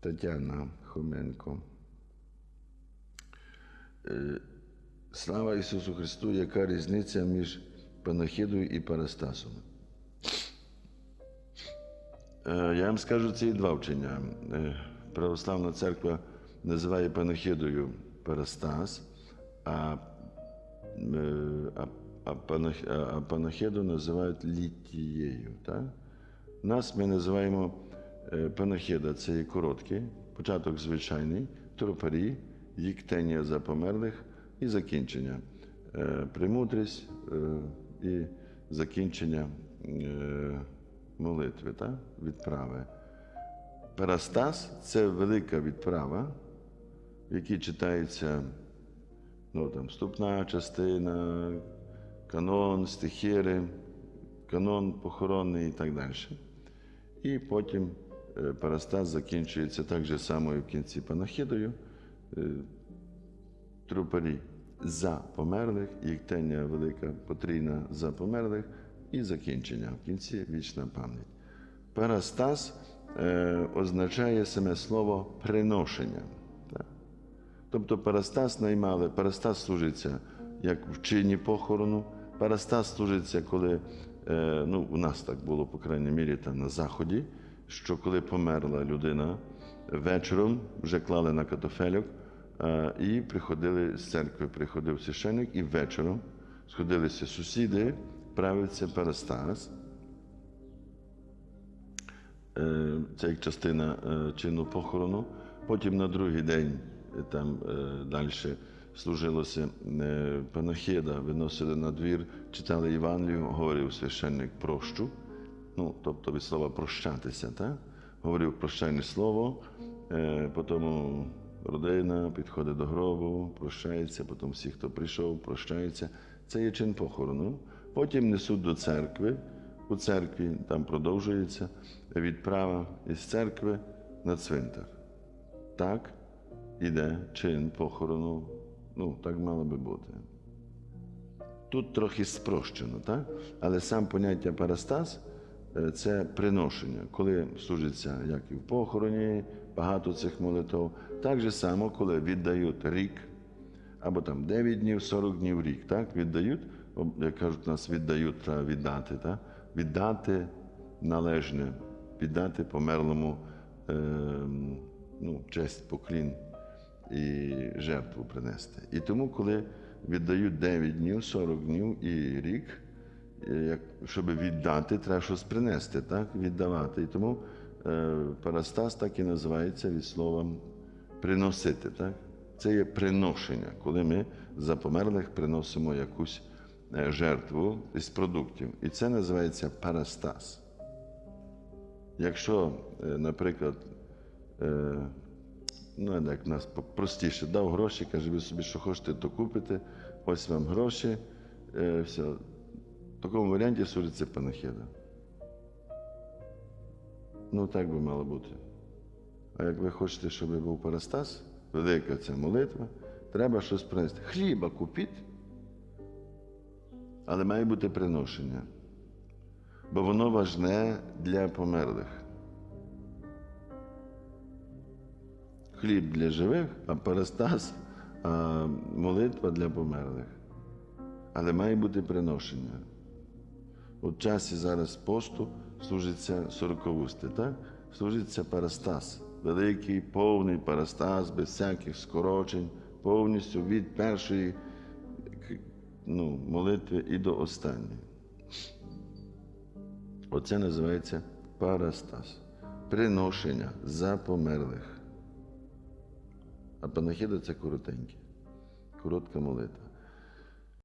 Тетяна Хоменко. Слава Ісусу Христу, яка різниця між панахидою і парастасом? Я вам скажу, є два вчення. Православна церква називає панахидою парастас, а, а, а, панах- а- панахиду називають літією. Так? Нас ми називаємо е, панахида, це є короткий, початок звичайний, тропарі, їктення за померлих і закінчення. Е, Премудрість е, і закінчення молитви, так? відправи. Парастас це велика відправа, в якій читається ну, там, вступна частина, канон, стихіри, канон похоронний і так далі. І потім е, парастас закінчується так же само і в кінці панахідою. Е, Трупарі за померлих, їктення велика потрійна за померлих і закінчення в кінці вічна пам'ять. Парастас е, означає саме слово приношення. Так? Тобто парастас наймали, парастас служиться як в чині похорону, парастас служиться, коли, е, ну, у нас так було, по крайній мірі, там на Заході, що коли померла людина, вечором вже клали на катофелюк е, і приходили з церкви, приходив священник, і вечором сходилися сусіди, правиться парастас. Е, Це як частина е, чину похорону. Потім на другий день там далі служилося панахида, виносили на двір, читали Євангелію, говорив священник прощу, ну, тобто від слова прощатися, так? говорив прощальне слово, е, потім родина підходить до гробу, прощається, потім всі, хто прийшов, прощаються. Це є чин похорону. Потім несуть до церкви. У церкві там продовжується відправа із церкви на цвинтар. Так іде чин похорону. Ну, так мало би бути. Тут трохи спрощено, так? але сам поняття парастас е, це приношення, коли служиться як і в похороні, багато цих молитв. Так же само, коли віддають рік, або там 9 днів, 40 днів рік, так? віддають, як кажуть, нас віддають, треба віддати, так? віддати належне, віддати померлому е, ну, честь, поклін і жертву принести. І тому, коли віддають 9 днів, 40 днів і рік, е, щоб віддати, треба щось принести, так? віддавати. І тому е, парастас так і називається від слова приносити. Так? Це є приношення, коли ми за померлих приносимо якусь е, жертву із продуктів. І це називається парастас. Якщо, е, наприклад, е, ну, як нас простіше, дав гроші, каже, ви собі, що хочете, то купите, ось вам гроші, е, все. В такому варіанті служиться панахида. Ну, так би мало бути. А як ви хочете, щоб був парастас, велика ця молитва, треба щось принести. Хліба купіть, але має бути приношення. Бо воно важне для померлих. Хліб для живих, а парастас, а молитва для померлих. Але має бути приношення. У часі зараз посту служиться сорокавусти, так? Служиться парастас, великий, повний парастас, без всяких скорочень, повністю від першої ну, молитви і до останньої. Оце називається парастас. Приношення за померлих. А панахида це коротеньке, коротка молитва.